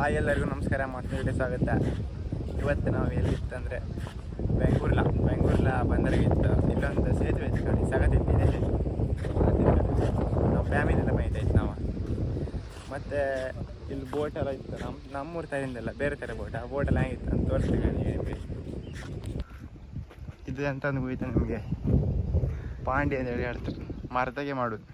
Hi ಎಲ್ಲರಿಗೂ ನಮಸ್ಕಾರ ಮತ್ತೆ ವಿಡಿಯೋ ಸ್ವಾಗತ. ಇವತ್ತು ನಾವು ಎಲ್ಲಿತ್ತಂದರೆ ಬೆಂಗಳೂರ್ಲ ಬಂದರಿಗೆ ಇತ್ತು. ಇಲ್ಲೊಂದು ಸೇತುವೆ ಇತ್ತು ಕಣಿ ಸಗತಿತ್ತು ಇದೆ ನಾವು ಫ್ಯಾಮಿಲಿ ಎಲ್ಲ ಇತ್ತು ನಾವು. ಮತ್ತು ಇಲ್ಲಿ ಎಲ್ಲ ಇತ್ತು. ನಮ್ಮ ನಮ್ಮೂರ ತರಿಂದಲ್ಲ ಬೇರೆ ಥರ ಬೋಟ್ ಆ ಬೋಟ್ ಎಲ್ಲ ಹೆಂಗಿತ್ತು ಅಂತ ತೋರಿಸ್ತೀವಿ ನಿಮಗೆ ಇದು ಅಂತ ಹೋಯ್ತು ನಮಗೆ ಪಾಂಡಿ ಅಂತ ಹೇಳಿ ಹೇಳ್ತಾರೆ. ಮರದಾಗೆ ಮಾಡೋದು.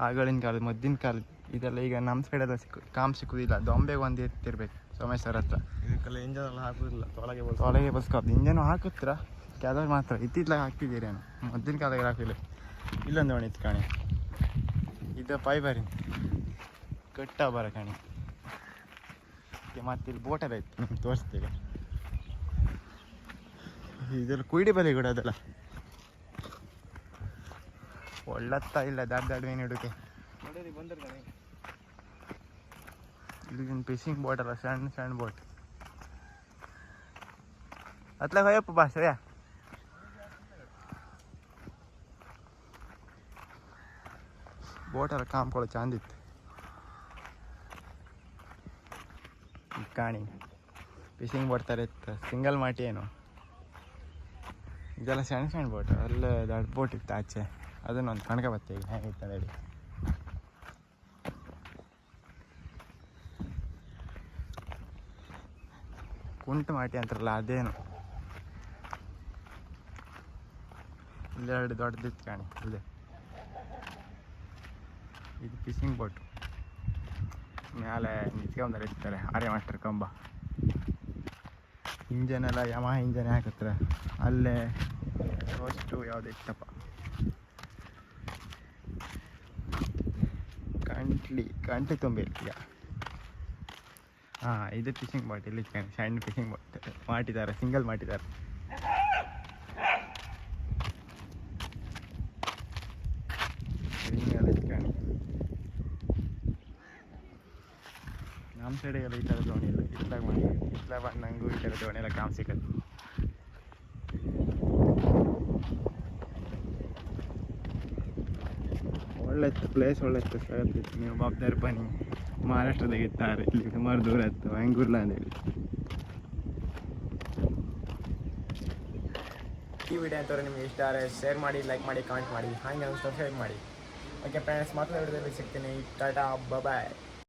ಆಗಳಿನ ಕಾಲದ, ಮದ್ದಿನ ಕಾಲದ. ಇದೆಲ್ಲ ಈಗ ನಮ್ಮ ಸೈಡೆಲ್ಲ ಸಿಕ್ಕು ಕಾಮ್ ಸಿಕ್ಕುದಿಲ್ಲ. ದೊಂಬೆಗೆ ಒಂದು ಎತ್ತಿರ್ಬೇಕು ಸೋಮೇಶ್ವರ ಹತ್ರ. ಇದಕ್ಕೆಲ್ಲ ಇಂಜನ್ ಎಲ್ಲ ಹಾಕುದಿಲ್ಲ. ತೊಳಗೆ ಬಸ್ ತೊಳಗೆ ಬಸ್ಕಾಪ್ ಇಂಜನು ಹಾಕುತ್ತೀರ ಕೆಲವ್ರು ಮಾತ್ರ ಇತ್ತಿತ್ಲಾಗ ಹಾಕ್ತಿದ್ದೀರೇನು ಮದ್ದಿನ ಕಾಲದಾಗ ಹಾಕಿಲ್ಲ ಇಲ್ಲೊಂದು ಒಣ ಇತ್ತು ಕಾಣಿ. ಇದು ಫೈಬರಿನ ಕಟ್ಟ ಬರ ಕಾಣಿ. ಮತ್ತೆ ಇಲ್ಲಿ ಬೋಟೆಲ್ಲ ಇತ್ತು. ನಿಮ್ಗೆ ತೋರಿಸ್ತೀವಿ. ಇದೆಲ್ಲ ಕುಯ್ಡಿ ಬಲಿ ಕೂಡ ಅದೆಲ್ಲ. ಒಳ್ಳತ್ತ ಇಲ್ಲ ದಾಡ್ ದಾಡ್ ಮೀನು ಹಿಡುಕೆ. ಬಂದಿರ್ತಾನೆ. ಇಲ್ಲಿಗಿನ ಫಿಶಿಂಗ್ ಬೋಟ್ ಅಲ್ಲ ಸಣ್ಣ ಸಣ್ಣ ಬೋಟ್ ಅತ್ಲಾಗ ಹೋಯಪ್ಪ ಬಾ ಸರಿಯಾ ಬೋಟ್ ಎಲ್ಲ ಕಾಮ್ಕೊಳ್ಳೋ ಚಂದಿತ್ತು ಕಾಣಿ ಫಿಶಿಂಗ್ ಇತ್ತು ಸಿಂಗಲ್ ಮಾಟಿ ಏನು ಇದೆಲ್ಲ ಸಣ್ಣ ಸಣ್ಣ ಬೋಟ್ ಅಲ್ಲ ದೊಡ್ಡ ಬೋಟ್ ಇತ್ತು ಆಚೆ ಅದನ್ನೊಂದು ಕಣ್ಕ ಬತ್ತೆ ಈಗ ಹೇಗಿತ್ತು ಹೇಳಿ ಕುಂಟು ಮಾಟಿ ಅಂತಾರಲ್ಲ, ಅದೇನು? ಇಲ್ಲೆರಡು ದೊಡ್ಡದಿತ್ತು ಕಾಣಿ ಇದೆ ಇದು ಫಿಶಿಂಗ್ ಬೋಟ್. ಮೇಲೆ ನಿಂತ್ಕೊಂಡ್ರೆ ಇರ್ತಾರೆ, ಆರ್ಯ ಮಾಸ್ಟರ್ ಕಂಬ. ಇಂಜನ್ ಎಲ್ಲ ಯಮ ಇಂಜನ್ ಹಾಕತ್ತಾರೆ. ಅಲ್ಲೇ ರೋಸ್ಟು ಯಾವ್ದು ಇತ್ತಪ್ಪ? ಕಂಟ್ಲಿ ಕಂಟ್ಲಿ ತುಂಬಿರ್ತೀಯ ಹಾಂ ಇದು ಫಿಶಿಂಗ್ ಬಾಟ್ ಇಲ್ಲಿ ಸಣ್ಣ ಫಿಶಿಂಗ್ ಬಾಟ್ ಮಾಡಿದ್ದಾರೆ ಸಿಂಗಲ್ ಮಾಡಿದ್ದಾರೆ ನಮ್ಮ ಸೈಡಿಗೆಲ್ಲ ಈ ಥರ ದೋಣಿ ಇಲ್ಲ. ಇತ್ಲಾಗ ಮಾಡಿ ಇತ್ಲಾಗ ಬಂದಂಗೂ ಈ ಥರ ದೋಣಿ ಎಲ್ಲ ಕಾಮ್ ಸಿಕ್ಕತ್ತೆ. ಒಳ್ಳೆ ಪ್ಲೇಸ್ ಒಳ್ಳೆ ನೀವು ಬಾಬ್ದಾರ್ ಬನ್ನಿ. ಮಹಾರಾಷ್ಟ್ರದಾಗ ಇರ್ತಾರೆ ಇಲ್ಲಿ ಸುಮಾರು ದೂರ ಇತ್ತು ಬೆಂಗಳೂರ್ಲ ಅಂತೇಳಿ ಈ ವಿಡಿಯೋ ಅಂತವ್ರೆ ನಿಮಗೆ ಇಷ್ಟ ಆದರೆ ಶೇರ್ ಮಾಡಿ ಲೈಕ್ ಮಾಡಿ ಕಾಮೆಂಟ್ ಮಾಡಿ. ಹಾಗೆ ಸಬ್ಸ್ಕ್ರೈಬ್ ಮಾಡಿ. ಓಕೆ ಫ್ರೆಂಡ್ಸ್ ಮತ್ತೆ ವಿಡಿಯೋದಲ್ಲಿ ಸಿಗ್ತೀನಿ. ಟಾಟಾ ಬಾಯ್